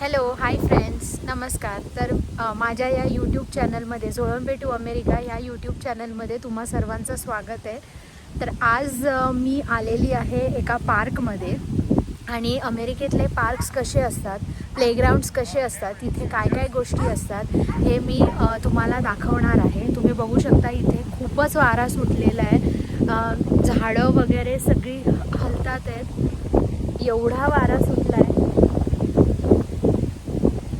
Hello hi friends नमस्कार. तर माझ्या या यूट्यूब चॅनलमध्ये झोळंबे टू अमेरिका या यूट्यूब चॅनलमध्ये तुम्हा सर्वांचं स्वागत आहे. तर आज मी आलेली आहे एका पार्कमध्ये आणि अमेरिकेतले पार्क्स कसे असतात प्लेग्राऊंड्स कसे असतात तिथे काय काय गोष्टी असतात हे मी तुम्हाला दाखवणार आहे. तुम्ही बघू शकता इथे खूपच वारा सुटलेला आहे. झाडं वगैरे सगळी हलतात आहेत. एवढा वारा सुटला आहे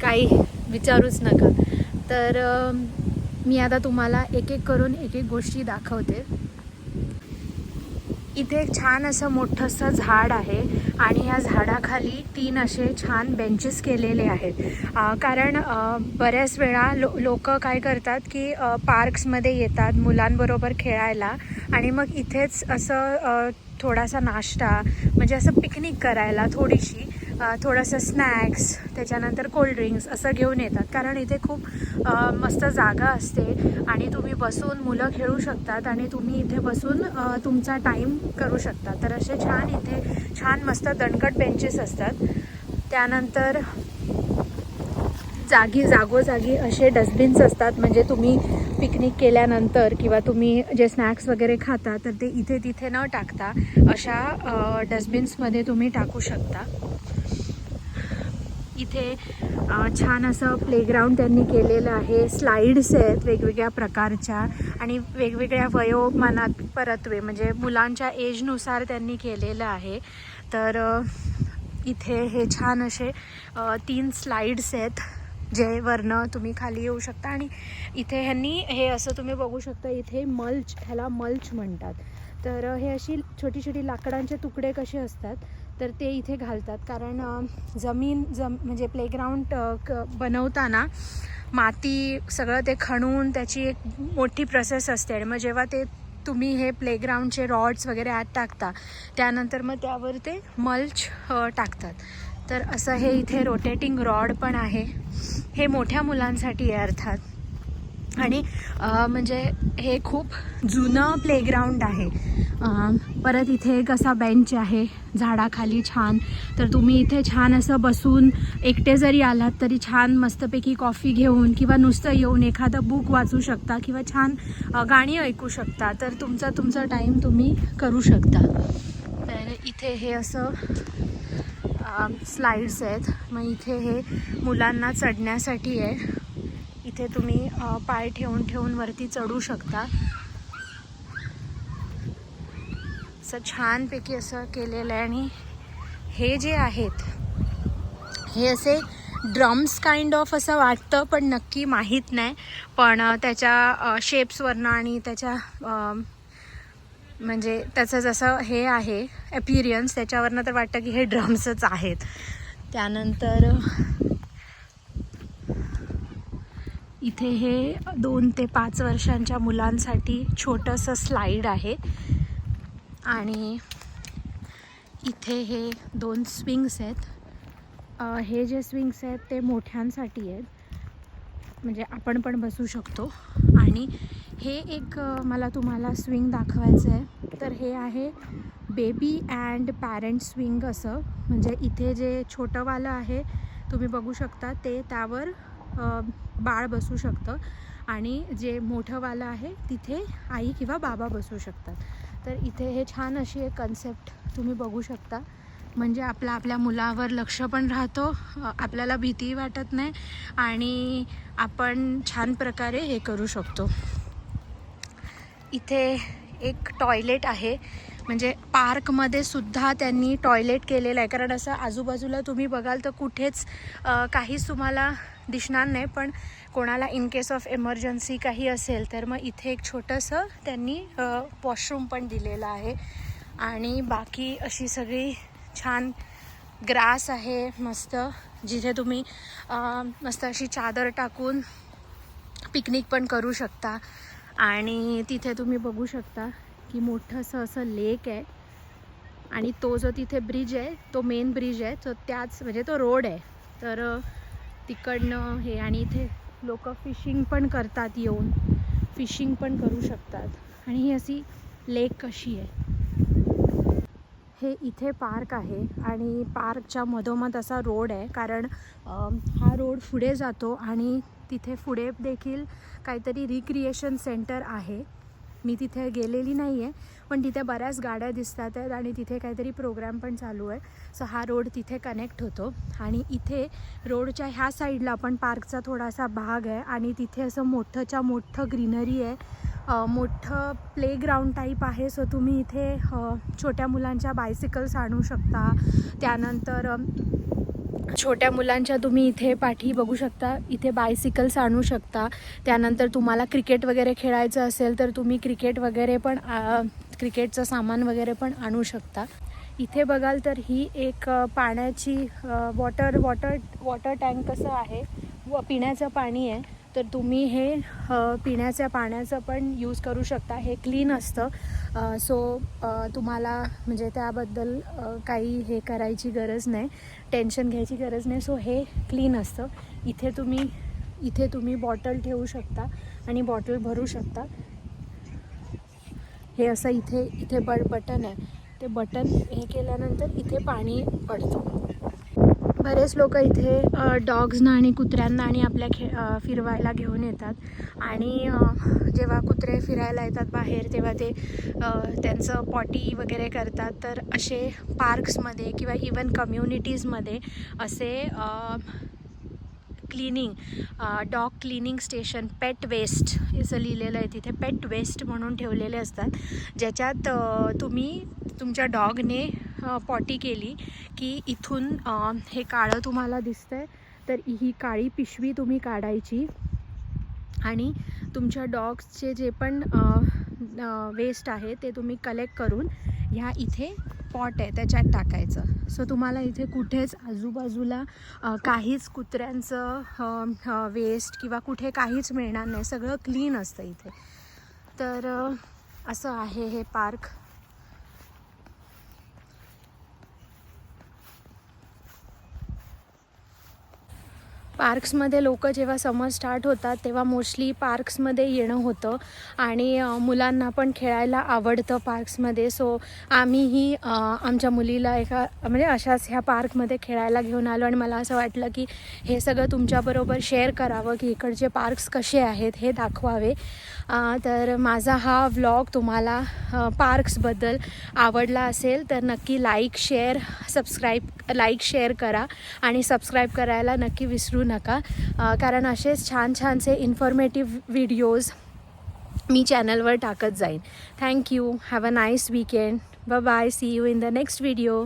काही विचारूच नका. तर मी आता तुम्हाला एक एक करून एक एक गोष्टी दाखवते. इथे एक छान असं मोठंसं झाड आहे आणि या झाडाखाली तीन असे छान बेंचेस केलेले आहेत. कारण बऱ्याच वेळा लो लोक काय करतात की पार्क्समध्ये येतात मुलांबरोबर खेळायला आणि मग इथेच असं थोडासा नाश्ता म्हणजे असं पिकनिक करायला थोडीशी थोडंसं स्नॅक्स त्याच्यानंतर कोल्ड्रिंक्स असं घेऊन येतात. कारण इथे खूप मस्त जागा असते आणि तुम्ही बसून मुलं खेळू शकतात आणि तुम्ही इथे बसून तुमचा टाईम करू शकता. तर असे छान इथे छान मस्त दणकट बेंचेस असतात. त्यानंतर जागी जागोजागी असे डस्टबिन्स असतात. म्हणजे तुम्ही पिकनिक केल्यानंतर किंवा तुम्ही जे स्नॅक्स वगैरे खाता तर ते इथे तिथे न टाकता अशा डस्टबिन्समध्ये तुम्ही टाकू शकता. इथे छान असं प्लेग्राऊंड त्यांनी केलेलं आहे. स्लाईड्स आहेत वेगवेगळ्या प्रकारच्या आणि वेगवेगळ्या वयोमानात परत्वे म्हणजे मुलांच्या एजनुसार त्यांनी केलेलं आहे. तर इथे हे छान असे तीन स्लाईड्स आहेत. जे वरनं तुम्ही खाली येऊ शकता. आणि इथे ह्यांनी हे असं तुम्ही बघू शकता इथे मल्च ह्याला मल्च म्हणतात. तर हे अशी छोटी छोटी लाकडांचे तुकडे कसे असतात तर ते इथे घालतात. कारण जमीन जम म्हणजे प्लेग्राऊंड क बनवताना माती सगळं ते खणून त्याची एक मोठी प्रोसेस असते. आणि मग जेव्हा ते तुम्ही हे प्लेग्राऊंडचे रॉड्स वगैरे आत टाकता त्यानंतर मग त्यावर ते मल्च टाकतात. तर असं हे इथे रोटेटिंग रॉड पण आहे. हे मोठ्या मुलांसाठी आहे अर्थात. आणि म्हणजे हे खूप जुनं प्लेग्राऊंड आहे. परत इथे एक असा बेंच आहे झाडाखाली छान. तर तुम्ही इथे छान असं बसून एकटे जरी आलात तरी छान मस्तपैकी कॉफी घेऊन किंवा नुसतं येऊन एखादं बुक वाचू शकता किंवा छान गाणी ऐकू शकता तर तुमचा तुमचा टाईम तुम्ही करू शकता. तर इथे हे असं स्लाईड्स आहेत. मग इथे हे मुलांना चढण्यासाठी आहे. इथे तुम्ही पाय ठेवून ठेवून वरती चढू शकता. असं छानपैकी असं केलेलं आहे. आणि हे जे आहेत हे असे ड्रम्स काइंड ऑफ असं वाटतं पण नक्की माहीत नाही. पण त्याच्या शेप्सवरनं आणि त्याच्या म्हणजे त्याचं जसं हे आहे अपिरियन्स त्याच्यावरनं तर वाटतं की हे ड्रम्सच आहेत. त्यानंतर इथे हे दोन ते पाच वर्षांच्या मुलांसाठी छोटंसं स्लाईड आहे. आणि इथे हे दोन स्विंग्स आहेत. हे जे स्विंग्स आहेत ते मोठ्यांसाठी आहेत. म्हणजे आपण पण बसू शकतो. आणि हे एक मला तुम्हाला स्विंग दाखवायचं आहे. तर हे आहे बेबी अँड पॅरेंट स्विंग असं. म्हणजे इथे जे छोटंवालं आहे तुम्ही बघू शकता ते त्यावर बाळ बसू शकतं. आणि जे मोठंवालं आहे तिथे आई किंवा बाबा बसू शकतात. तर इथे हे छान अशी एक कन्सेप्ट तुम्ही बघू शकता. म्हणजे आपला आपल्या मुलावर लक्ष पण राहतो आपल्याला भीतीही वाटत नाही आणि आपण छान प्रकारे हे करू शकतो. इथे एक टॉयलेट आहे. म्हणजे पार्कमध्ये सुद्धा त्यांनी टॉयलेट केलेलं आहे. कारण असं आजूबाजूला तुम्ही बघाल तर कुठेच काहीच तुम्हाला दिसणार नाही. पण कोणाला इन केस ऑफ इमर्जन्सी काही असेल तर मग इथे एक छोटंसं त्यांनी वॉशरूम पण दिलेलं आहे. आणि बाकी अशी सगळी छान ग्रास आहे मस्त. जिथे तुम्ही मस्त अशी चादर टाकून पिकनिक पण करू शकता. आणि तिथे तुम्ही बघू शकता की मोठंसं असं लेक आहे. आणि तो जो तिथे ब्रिज आहे तो मेन ब्रिज आहे. तो त्याच म्हणजे तो रोड आहे. तर तिकडनं हे आणि इथे लोक फिशिंग पण करतात येऊन. फिशिंग पण करू शकतात. आणि ही अशी लेक कशी आहे. हे इथे पार्क आहे आणि पार्कच्या मधोमध असा रोड आहे. कारण हा रोड पुढे जातो आणि तिथे पुढे देखील काहीतरी रिक्रिएशन सेंटर आहे. मी तिथे गेलेली नाही आहे पण तिथे बऱ्याच गाड्या दिसतात आहेत आणि तिथे काहीतरी प्रोग्राम पण चालू आहे. सो हा रोड तिथे कनेक्ट होतो. आणि इथे रोडच्या ह्या साईडला पण पार्कचा थोडासा भाग आहे आणि तिथे असं मोठंच्या मोठं ग्रीनरी आहे. मोठं प्लेग्राऊंड टाईप आहे. सो तुम्ही इथे छोट्या मुलांच्या बायसिकल्स आणू शकता. त्यानंतर छोट्या मुलांच्या तुम्ही इथे पाठी बघू शकता. इथे बायसिकल्स आणू शकता. त्यानंतर तुम्हाला क्रिकेट वगैरे खेळायचं असेल तर तुम्ही क्रिकेट वगैरे पण आ, क्रिकेटचं सामान वगैरे पण आणू शकता. इथे बघाल तर ही एक पाण्याची वॉटर वॉटर वॉटर टँक कसं आहे. व पिण्याचं पाणी आहे. तर तुम्ही हे पिण्याच्या पाण्याचं पण यूज करू शकता. हे क्लीन असतं. सो तुम्हाला म्हणजे त्याबद्दल काही हे करायची गरज नाही. टेन्शन घ्यायची गरज नाही. सो हे क्लीन असतं. इथे तुम्ही इथे तुम्ही बॉटल ठेवू शकता आणि बॉटल भरू शकता. हे असं इथे इथे बट बटन आहे. ते बटन हे केल्यानंतर इथे पाणी पडतं. बरेच लोक इथे डॉग्सना आणि कुत्र्यांना आणि आपल्या खे फिरवायला घेऊन येतात. आणि जेव्हा कुत्रे फिरायला येतात बाहेर तेव्हा ते त्यांचं पॉटी वगैरे करतात. तर असे पार्क्समध्ये किंवा इवन कम्युनिटीजमध्ये असे cleaning dog cleaning station pet waste असं लिहिलेलं आहे तिथे. पेट वेस्ट म्हणून ठेवलेले असतात. ज्याच्यात तुम्ही तुमच्या डॉगने पॉटी केली की इथून हे काळं तुम्हाला दिसतंय. तर ही काळी पिशवी तुम्ही काढायची. आणि तुमच्या डॉग्सचे जे पण वेस्ट आहे ते तुम्ही कलेक्ट करून ह्या इथे पॉट आहे त्याच्यात टाकायचं. सो तुम्हाला इथे कुठेच आजूबाजूला काहीच कुत्र्यांचं वेस्ट किंवा कुठे काहीच मिळणार नाही. सगळं क्लीन असतं इथे. तर असं आहे हे पार्क. पार्क्समध्ये लोक जेव्हा समर स्टार्ट होतात तेव्हा मोस्टली पार्क्समध्ये येणं होतं. आणि मुलांना पण खेळायला आवडतं पार्क्समध्ये. सो आम्हीही आमच्या मुलीला एका म्हणजे अशाच ह्या पार्कमध्ये खेळायला घेऊन आलो. आणि मला असं वाटलं की हे सगळं तुमच्याबरोबर शेअर करावं की इकडचे पार्क्स कसे आहेत हे दाखवावे. तर माझा हा व्लॉग तुम्हाला पार्क्सबद्दल आवडला असेल तर नक्की like share subscribe like share करा आणि सबस्क्राईब करायला नक्की विसरू नका. कारण असेच छान छानसे इन्फॉर्मेटिव्ह व्हिडिओज मी चॅनलवर टाकत जाईन. Thank you have a nice weekend ब bye see you in the next video